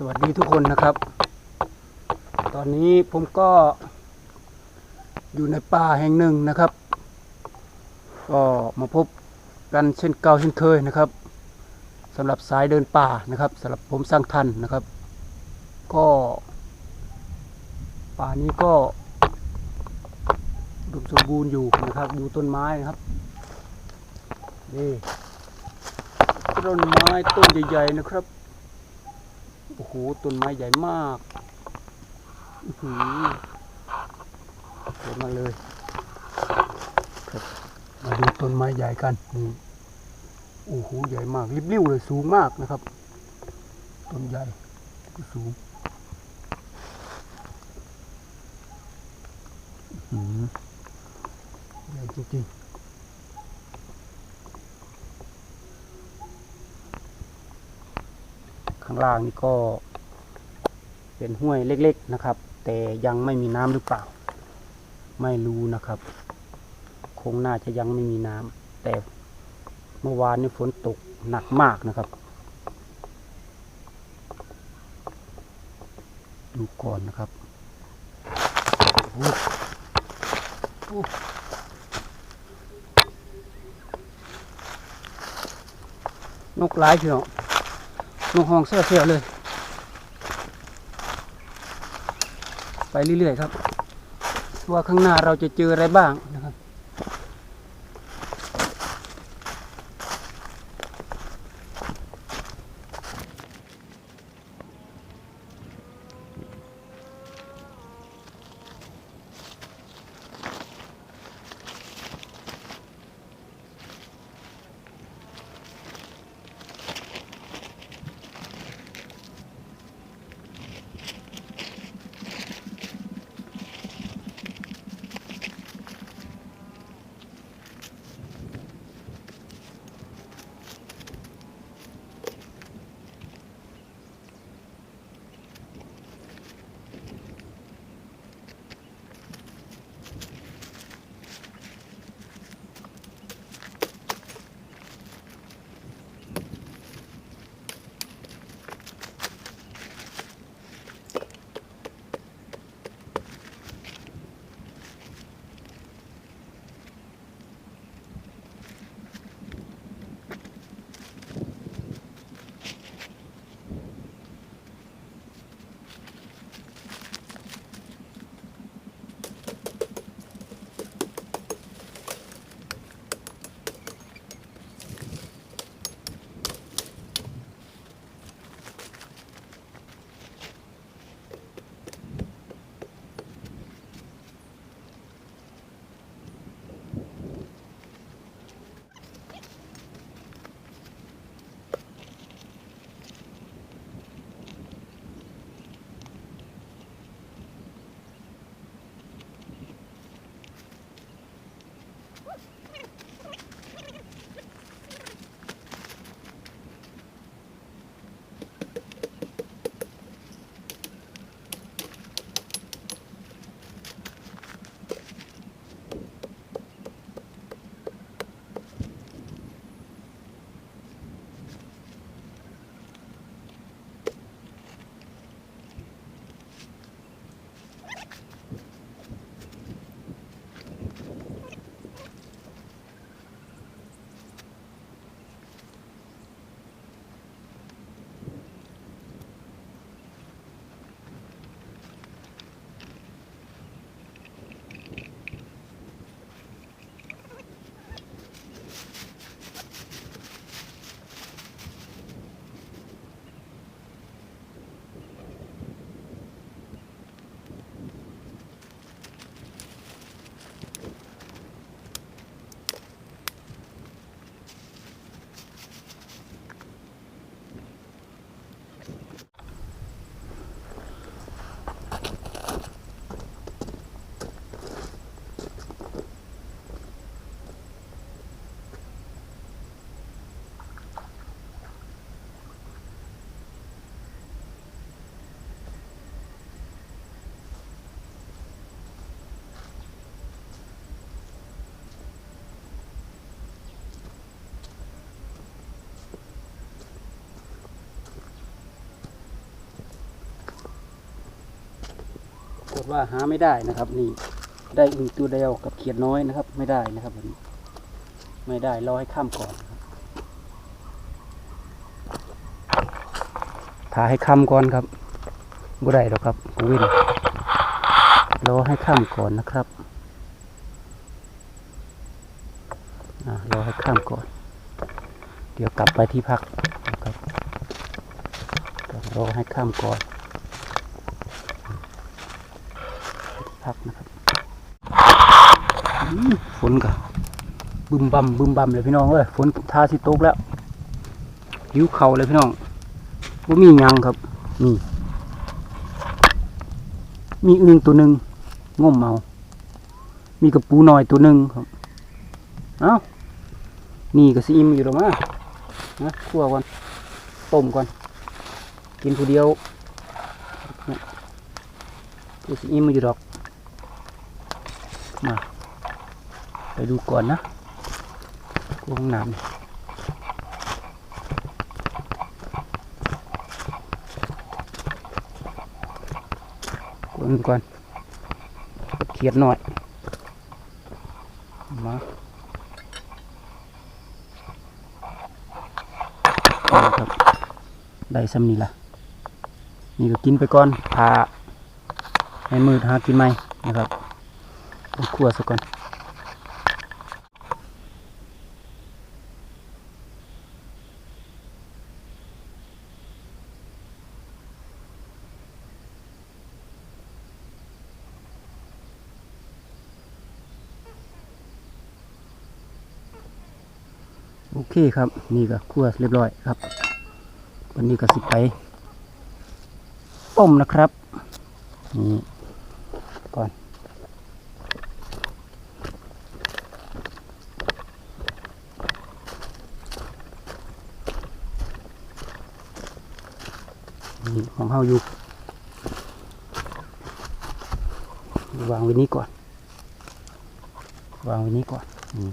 สวัสดีทุกคนนะครับ ตอนนี้ผมก็อยู่ในป่าแห่งหนึ่งนะครับ ก็มาพบกันเช่นเก่าเช่นเคยนะครับสำหรับสายเดินป่านะครับสำหรับผมสร้างทันนะครับ ก็ ป่านี้ก็อุมสมบูรณ์อยู่นะครับดูต้นไม้นะครับนี่ต้นไม้ต้นใหญ่ ๆ นะครับ โอ้โหต้นไม้ใหญ่มากอื้อหือสวยมากเลยมาดูต้นไม้ใหญ่กันนี่โอ้โหใหญ่มากริบลิ่วเลยสูงมากนะครับต้นใหญ่ก็สูงอื้อหือใหญ่จริงๆางล่างนี่ก็ เป็นห้วยเล็ก ๆนะครับ แต่ยังไม่มีน้ำหรือเปล่า ไม่รู้นะครับ คงน่าจะยังไม่มีน้ำแต่เมื่อวานนี้ฝนตกหนักมากนะครับ ดูก่อนนะครับนกหลายพี่น้อง นกห้องเสื้อเสียเลย ไปเรื่อยๆครับ ว่าข้างหน้าเราจะเจออะไรบ้าง กฏว่าหาไม่ได้นะครับ นี่ได้อึ่งตัวเดียวกับเขียดน้อยนะครับ ไม่ได้นะครับผมไม่ได้รอให้ข้ามก่อนนะครับพาให้ข้ามก่อนครับบ่ได้หรอกครับกูวินรอให้ข้ามก่อนนะครับรอให้ข้ามก่อน เดี๋ยวกลับไปที่พักนะครับรอให้ข้ามก่อน พักนะครับฝนกะบึมบัมบึมบัมเลยพี่น้องเอ้ยฝนทาสิตกแล้วหิวเข่าเลยพี่น้องบ่ามียังครับนี่มีอึ่งตัวหนึ่งง่มเมา มีกระปูน้อยตัวหนึ่งครับเอ้านี่ก็สิอิ่มอยู่หรอมานะคั่วก่อนต้มก่อน กินผู้เดียวก็สิอิ่มาอยู่ดอก มา ไปดูก่อนนะกวห้องน้ำกวนก่อนเขียดหน่อย มาครับได้ซ้ำนี่ละนี่ก็กินไปก่อนพาให้มืดหากินไหมนะครับ ขัวซะก่อนโอเคครับนี่ก็คั่วเรียบร้อยครับ วันนี้ก็สิไปต้มนะครับนี่ก่อน ของเฮาอยู่วางไว้นี้ก่อน วางไว้นี้ก่อนอืม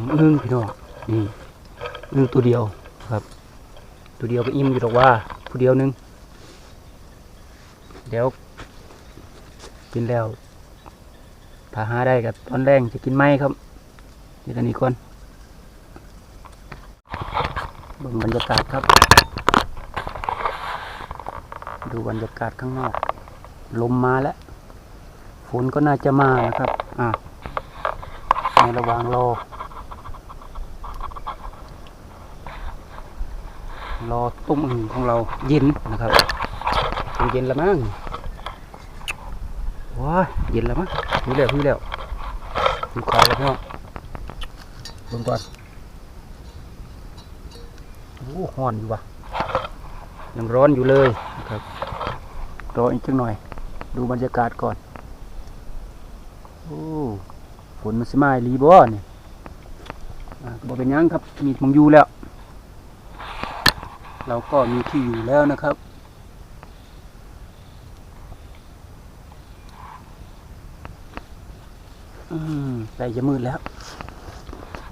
ผมอึ้งพี่น้องนี่อึ้งตัวเดียวครับ ตัวเดียวก็อิ่มอยู่หรอกว่าผู้เดียวหนึงเดี๋ยวกินแล้วถ้าหาได้กับตอนแรกจะกินไหมครับนี่กันนี้ก่อนเบิ่งบรรยากาศครับ ดูบรรยากาศข้างนอก ลมมาแล้ว ฝนก็น่าจะมานะครับ อะในระหว่างรอ รอต้มอึ่งของเราเย็นนะครับเย็นแล้วมั้งว้าเย็นแล้วมั้งหิวแล้วหิวแล้วหิวข้าวแล้วพี่น้องเบิ่งก่อนโอ้ฮ้อนอยู่ว่ะยังร้อนอยู่เลยนะครับรออีกจังหน่อย ดูบรรยากาศก่อนโอ้ฝนมันสิมาอีหลีบ่เนี่ยอ่าก็บ่เป็นยังครับมีมองยูแล้ว เราก็มีที่อยู่แล้วนะครับ อืมใกล้จะมืดแล้ว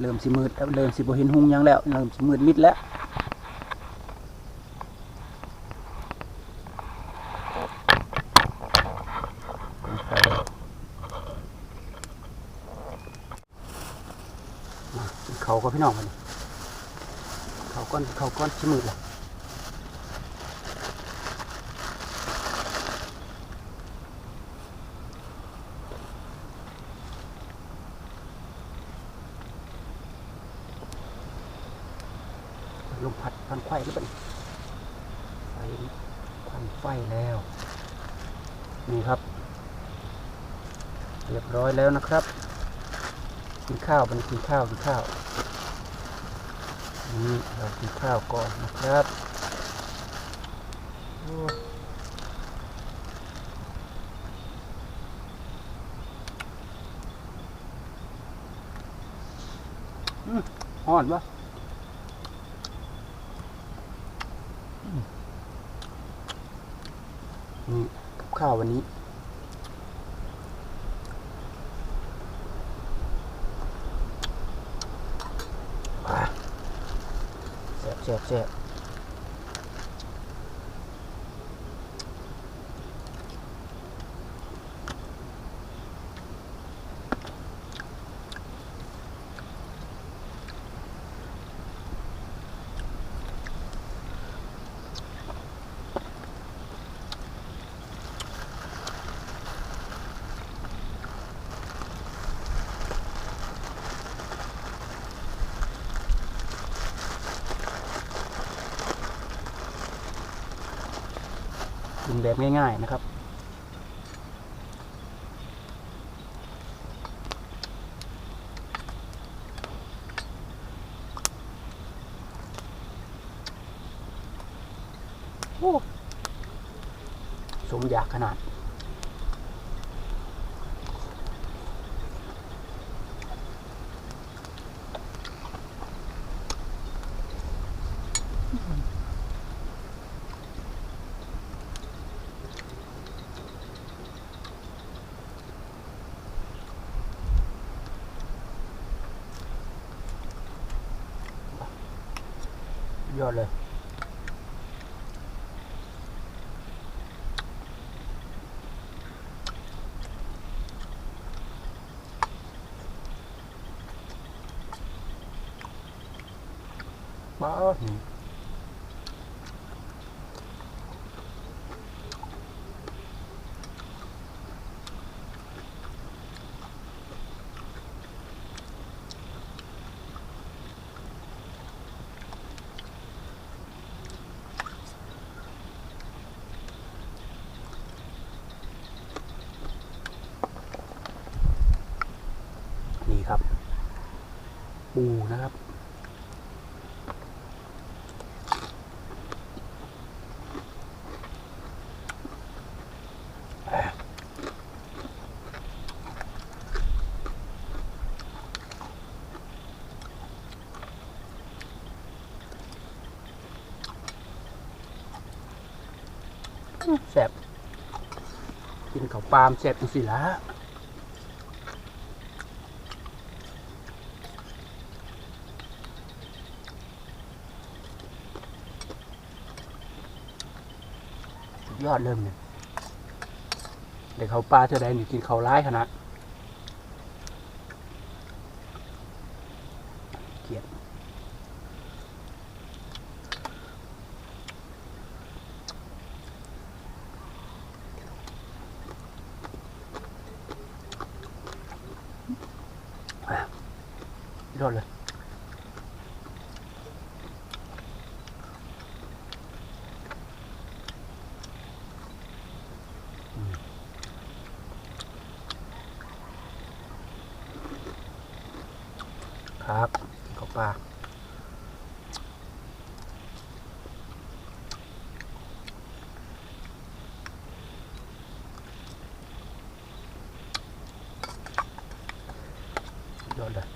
เริ่มสิมืดแล้วเริ่มสิบ่เห็นหุงยังแล้ว เริ่มสิมืดมิดแล้วเขาก็พี่น้องมันเขาก้อนเขาก้อนชิมืดละลมพัดพันไฟหรือเปล่าไฟพันไฟแล้ว นี่ครับ เรียบร้ อยแล้วนะครับกินข้าวมันกินข้าวกินข้าวนี่เรากินข้าวก่อนนะครับอืมอ่อนปะนี่กับข้าววันนี้ อะ แซ่บ แบบกินแบบง่าย ๆนะครับโอ้สมอยากขนาด บ้าหืมนี่ครับปูนะครับ แซ่บกินข้าวปลามแซ่บจังสิละยอดเริ่มเนี่ยเด็กเขาปลาเท่าใดนี่กินเขาร้ายขนาดเกลียด ยอดเลย ครับขอบปลาสุดยอดเลย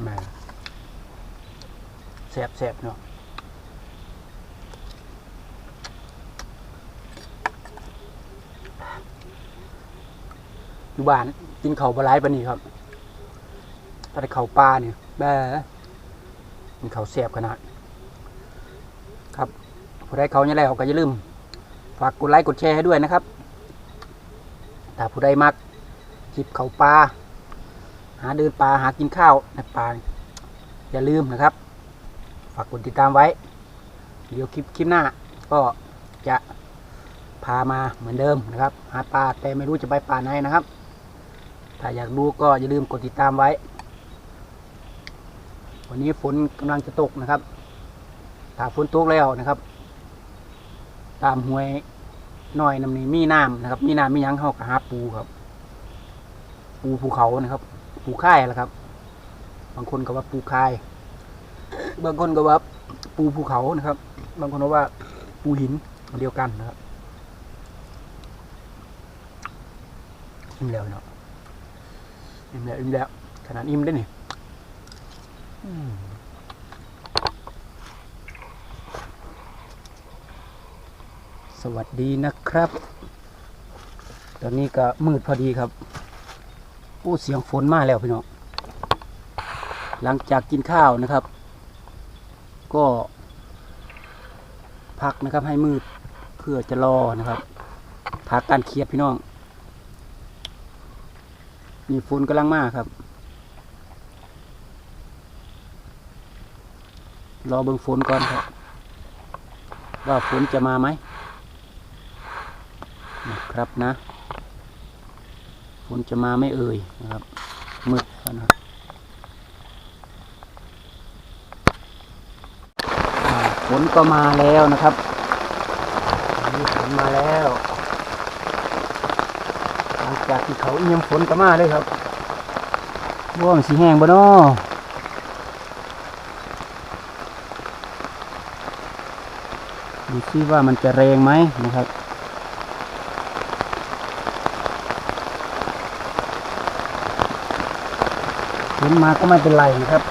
แหม่ แสบแสบเนาะอยู่บ้านกินเขาปลาไหลปนี่ครับถ้าได้เขาปลาเนี่ยแบ่มีเขาแสบขนาด ครับผู้ใดเขาเนี่ยแล้วก็อย่าลืม ฝากกดไลค์กดแชร์ให้ด้วยนะครับถ้าผู้ใดมักคลิปเขาปลาหาเดินปลาหากินข้าวในป่าอย่าลืมนะครับ ฝากกดติดตามไว้ เดี๋ยวคลิปคลิปหน้า ก็จะพามาเหมือนเดิมนะครับ หาปลาแต่ไม่รู้จะไปป่าไหนนะครับ ถ้าอยากดูก็อย่าลืมกดติดตามไว้ วันนี้ฝนกำลังจะตกนะครับ ถ้าฝนตกแล้วนะครับ ตามห้วยน้อยน้ำนี้มีน้ำนะครับ มีน้ำมียังเข้ากับหาปูครับ ปูภูเขานะครับ ปูค่ายแหละครับ บางคนก็ว่าปูคาย บางคนก็ว่าปูภูเขานะครับ บางคนก็ว่าปูหินเดียวกันนะครับอิ่มแล้วเนาะอิ่มแล้วอิ่มแล้วขนาดอิ่มได้นี่สวัสดีนะครับ ตอนนี้ก็มืดพอดีครับโอ้เสียงฝนมาแล้วพี่น้องหลังจากกินข้าวนะครับ ก็พักนะครับให้มืดเพื่อจะรอนะครับพักการเครียดพี่น้อง มีฝนกำลังมากครับ รอเบิ่งฝนก่อนครับ ว่าฝนจะมาไหมนะครับนะฝนจะมาไม่เอ่ยนะครับมืดแล้วนะครับอ่าฝ นก็มาแล้วนะครับนี่ฝนมาแล้วหลังจากที่เขาเอียงฝนก็มาเลยครับบ่วงสีแห้งบ่เนาะดูซิว่ามันจะแรงไหมนะครับฝนมาก็ไม่เป็นไรนะครับ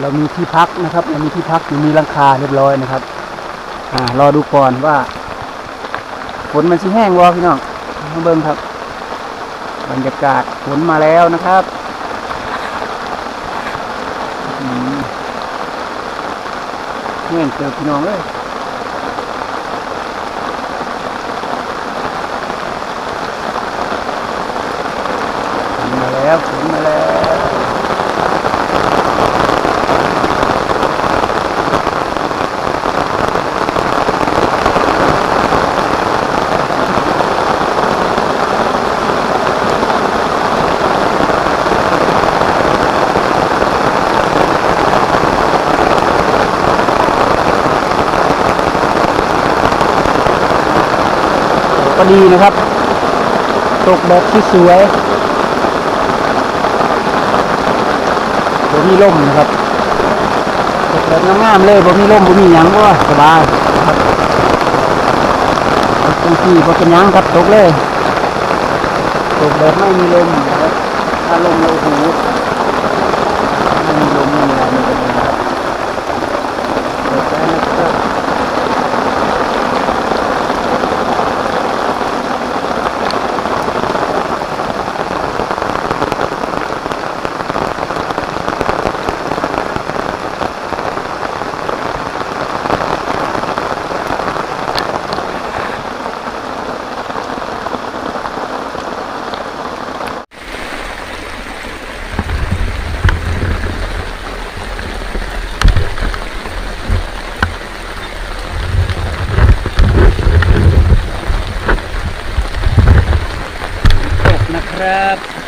เรามีที่พักนะครับเรามีที่พักมีหลังคาเรียบร้อยนะครับ อ่ารอดูก่อนว่าฝนมันสิแห้งวอพี่น้องมาเบิ้งครับ บรรยากาศฝนมาแล้วนะครับแห้งเจอพี่น้องเลยฝนมาแล้วฝนมาแล้ว็ดีนะครับ ตกแบบที่สวยบ่มีล่มนะครับตกแบบงามๆเลยบ่มีล่มบ่มีหยังก็สบายครับตรงที่บ่เป็นยังครับตกเลย ตกแบบไม่มีลมนะครับถ้าลมเราหู crap.